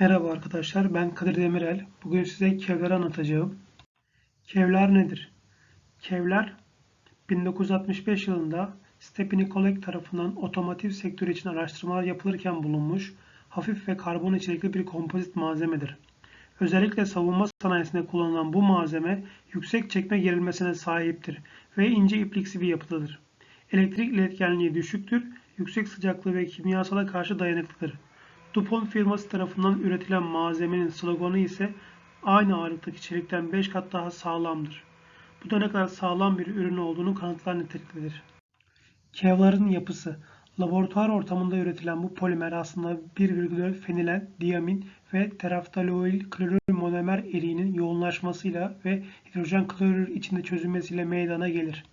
Merhaba arkadaşlar, ben Kadir Demirel. Bugün size kevleri anlatacağım. Kevlar nedir? Kevlar, 1965 yılında Stepney Collect tarafından otomotiv sektörü için araştırmalar yapılırken bulunmuş, hafif ve karbon içerikli bir kompozit malzemedir. Özellikle savunma sanayisinde kullanılan bu malzeme yüksek çekme gerilmesine sahiptir ve ince ipliksi bir yapıdadır. Elektrik iletkenliği düşüktür, yüksek sıcaklığı ve kimyasala karşı dayanıklıdır. DuPont firması tarafından üretilen malzemenin sloganı ise aynı ağırlıktaki çelikten 5 kat daha sağlamdır. Bu da ne kadar sağlam bir ürün olduğunu kanıtlar niteliktedir. Kevlar'ın yapısı Laboratuvar ortamında üretilen bu polimer aslında 1,4 fenilen, diamin ve tereftaloil klorür monomer eriğinin yoğunlaşmasıyla ve hidrojen klorür içinde çözülmesiyle meydana gelir.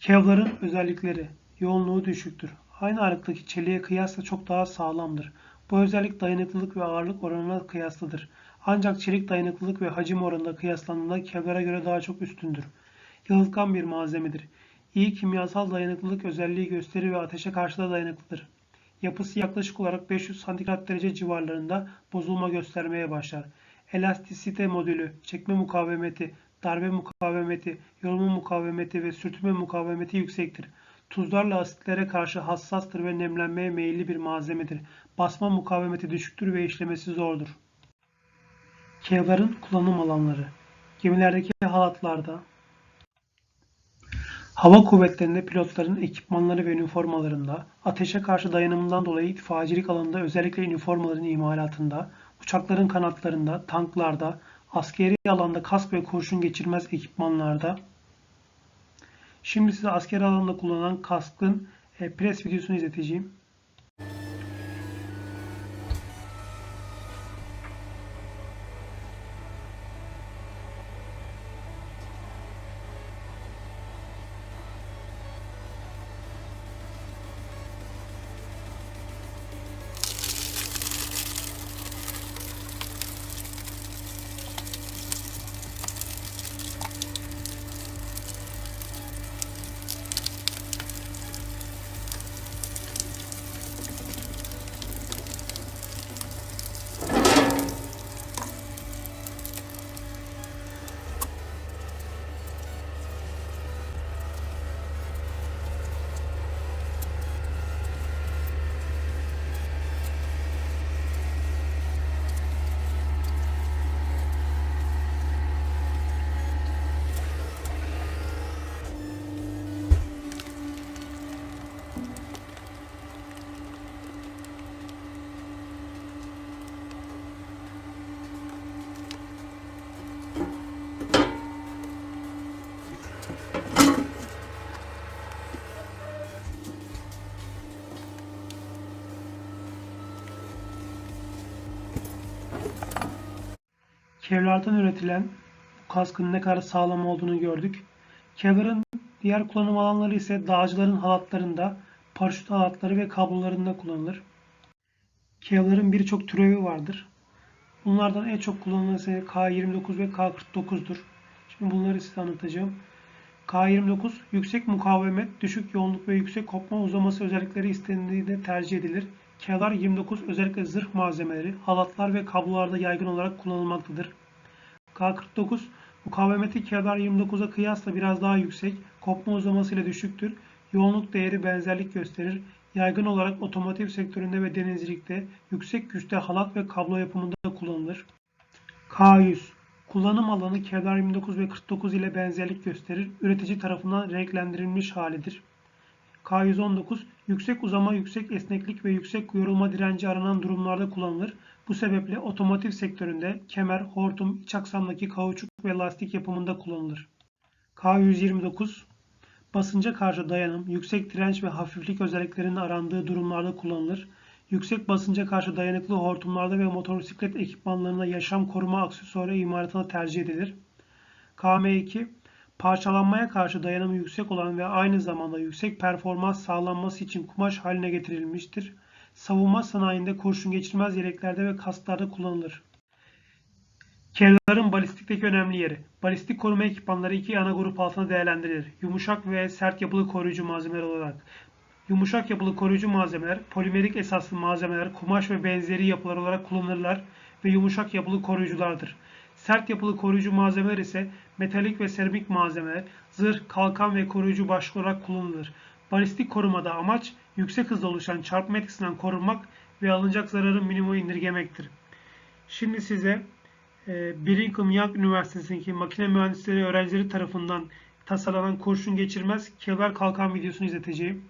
Kevlar'ın özellikleri yoğunluğu düşüktür. Aynı ağırlıktaki çeliğe kıyasla çok daha sağlamdır. Bu özellik dayanıklılık ve ağırlık oranına kıyaslıdır. Ancak çelik dayanıklılık ve hacim oranında kıyaslandığında Kevlar'a göre daha çok üstündür. Yalıtkan bir malzemedir. İyi kimyasal dayanıklılık özelliği gösterir ve ateşe karşı da dayanıklıdır. Yapısı yaklaşık olarak 500 santigrat derece civarlarında bozulma göstermeye başlar. Elastisite modülü, çekme mukavemeti, darbe mukavemeti, yolma mukavemeti ve sürtünme mukavemeti yüksektir. Tuzlarla asitlere karşı hassastır ve nemlenmeye meyilli bir malzemedir. Basma mukavemeti düşüktür ve işlemesi zordur. Kevlar'ın kullanım alanları Gemilerdeki halatlarda, hava kuvvetlerinde pilotların ekipmanları ve üniformalarında, ateşe karşı dayanımından dolayı itfaiyecilik alanında özellikle üniformaların imalatında, uçakların kanatlarında, tanklarda, askeri alanda kask ve kurşun geçirmez ekipmanlarda, Şimdi size askeri alanda kullanılan kaskın e, pres videosunu izleteceğim. Kevlar'dan üretilen bu kaskın ne kadar sağlam olduğunu gördük. Kevlar'ın diğer kullanım alanları ise dağcıların halatlarında, paraşüt halatları ve kablolarında kullanılır. Kevlar'ın birçok türevi vardır. Bunlardan en çok kullanılan ise K29 ve K49'dur. Şimdi bunları size anlatacağım. K29 yüksek mukavemet, düşük yoğunluk ve yüksek kopma uzaması özellikleri istendiğinde tercih edilir. Kevlar 29 özellikle zırh malzemeleri, halatlar ve kablolarda yaygın olarak kullanılmaktadır. K49 mukavemeti Kevlar 29'a kıyasla biraz daha yüksek, kopma uzaması ile düşüktür. Yoğunluk değeri benzerlik gösterir. Yaygın olarak otomotiv sektöründe ve denizcilikte yüksek güçte halat ve kablo yapımında kullanılır. K100 Kullanım alanı Kevlar 29 ve 49 ile benzerlik gösterir. Üretici tarafından renklendirilmiş halidir. K119 yüksek uzama, yüksek esneklik ve yüksek yorulma direnci aranan durumlarda kullanılır. Bu sebeple otomotiv sektöründe kemer, hortum, iç aksamdaki kauçuk ve lastik yapımında kullanılır. K129 basınca karşı dayanım, yüksek direnç ve hafiflik özelliklerinin arandığı durumlarda kullanılır. Yüksek basınca karşı dayanıklı hortumlarda ve motosiklet ekipmanlarında yaşam koruma aksesuarı imalatına tercih edilir. KM2 parçalanmaya karşı dayanımı yüksek olan ve aynı zamanda yüksek performans sağlanması için kumaş haline getirilmiştir. Savunma sanayinde kurşun geçirmez yeleklerde ve kasklarda kullanılır. Kevlar'ın balistikteki önemli yeri. Balistik koruma ekipmanları iki ana grup altında değerlendirilir. Yumuşak ve sert yapılı koruyucu malzemeler olarak. Yumuşak yapılı koruyucu malzemeler, polimerik esaslı malzemeler, kumaş ve benzeri yapılar olarak kullanılırlar ve yumuşak yapılı koruyuculardır. Sert yapılı koruyucu malzemeler ise metalik ve seramik malzemeler, zırh, kalkan ve koruyucu başlık olarak kullanılır. Balistik korumada amaç yüksek hızda oluşan çarpma etkisinden korunmak ve alınacak zararı minimuma indirgemektir. Şimdi size e, Brigham Young Üniversitesi'ndeki makine mühendisleri öğrencileri tarafından tasarlanan kurşun geçirmez kevlar kalkan videosunu izleteceğim.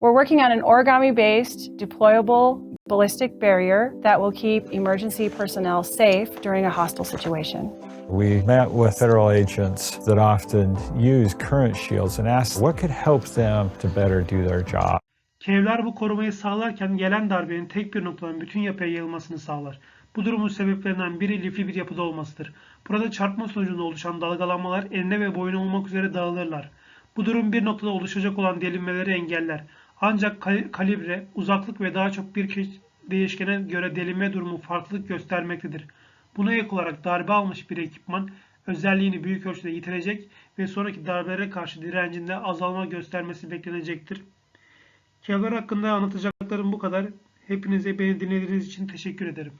We're working on an origami-based, deployable ballistic barrier that will keep emergency personnel safe during a hostile situation. We met with federal agents that often use current shields and asked what could help them to better do their job. Kevlar bu korumayı sağlarken gelen darbenin tek bir noktadan bütün yapıya yayılmasını sağlar. Bu durumun sebeplerinden biri lifli bir yapıda olmasıdır. Burada çarpma sonucunda oluşan dalgalanmalar eline ve boyuna olmak üzere dağılırlar. Bu durum bir noktada oluşacak olan delinmeleri engeller. Ancak kal- kalibre, uzaklık ve daha çok bir ke- değişkene göre delinme durumu farklılık göstermektedir. Buna ek olarak darbe almış bir ekipman özelliğini büyük ölçüde yitirecek ve sonraki darbelere karşı direncinde azalma göstermesi beklenecektir. Kevlar hakkında anlatacaklarım bu kadar. Hepinize beni dinlediğiniz için teşekkür ederim.